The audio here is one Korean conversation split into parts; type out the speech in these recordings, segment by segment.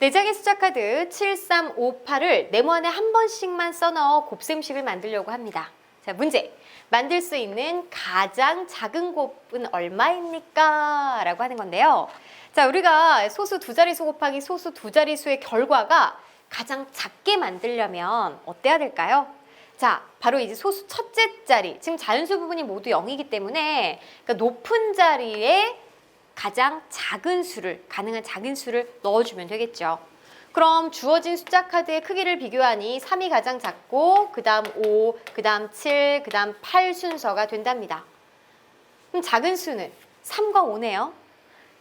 내장의 숫자 카드 7358을 네모 안에 한 번씩만 써넣어 곱셈식을 만들려고 합니다. 자, 문제. 만들 수 있는 가장 작은 곱은 얼마입니까? 라고 하는 건데요. 자, 우리가 소수 두 자릿수 곱하기 소수 두 자릿수의 결과가 가장 작게 만들려면 어때야 될까요? 자, 바로 이제 소수 첫째 자리. 지금 자연수 부분이 모두 0이기 때문에 그러니까 높은 자리에 가장 작은 수를, 가능한 작은 수를 넣어주면 되겠죠. 그럼 주어진 숫자 카드의 크기를 비교하니 3이 가장 작고 그 다음 5, 그 다음 7, 그 다음 8 순서가 된답니다. 그럼 작은 수는 3과 5네요.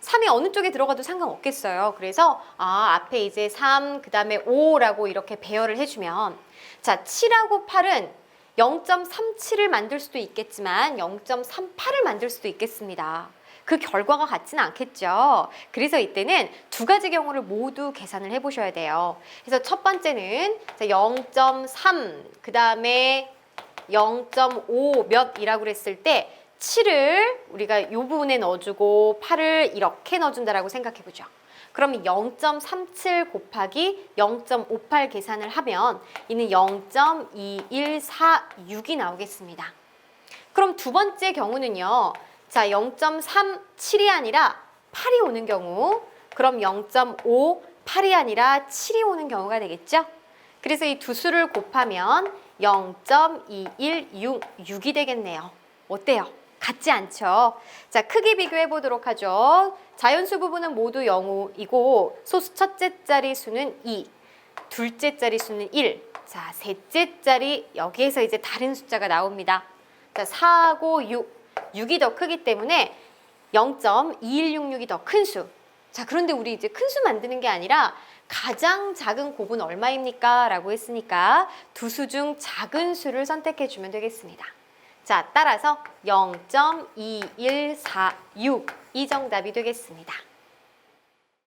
3이 어느 쪽에 들어가도 상관없겠어요. 그래서 아 앞에 이제 3, 그 다음에 5라고 이렇게 배열을 해주면 자 7하고 8은 0.37을 만들 수도 있겠지만 0.38을 만들 수도 있겠습니다. 그 결과가 같지는 않겠죠. 그래서 이때는 두 가지 경우를 모두 계산을 해보셔야 돼요. 그래서 첫 번째는 0.3, 그 다음에 0.5 몇이라고 그랬을 때 7을 우리가 이 부분에 넣어주고 8을 이렇게 넣어준다라고 생각해보죠. 그럼 0.37 곱하기 0.58 계산을 하면 이는 0.2146이 나오겠습니다. 그럼 두 번째 경우는요. 자, 0.37이 아니라 8이 오는 경우 그럼 0.58이 아니라 7이 오는 경우가 되겠죠? 그래서 이 두 수를 곱하면 0.2166이 되겠네요. 어때요? 같지 않죠? 자, 크기 비교해 보도록 하죠. 자연수 부분은 모두 0이고 소수 첫째 자리 수는 2, 둘째 자리 수는 1, 자, 셋째 자리 여기에서 이제 다른 숫자가 나옵니다. 자, 4하고 6, 6이 더 크기 때문에 0.2166이 더 큰 수. 자, 그런데 우리 이제 큰 수 만드는 게 아니라 가장 작은 곱은 얼마입니까? 라고 했으니까 두 수 중 작은 수를 선택해 주면 되겠습니다. 자, 따라서 0.2146이 정답이 되겠습니다.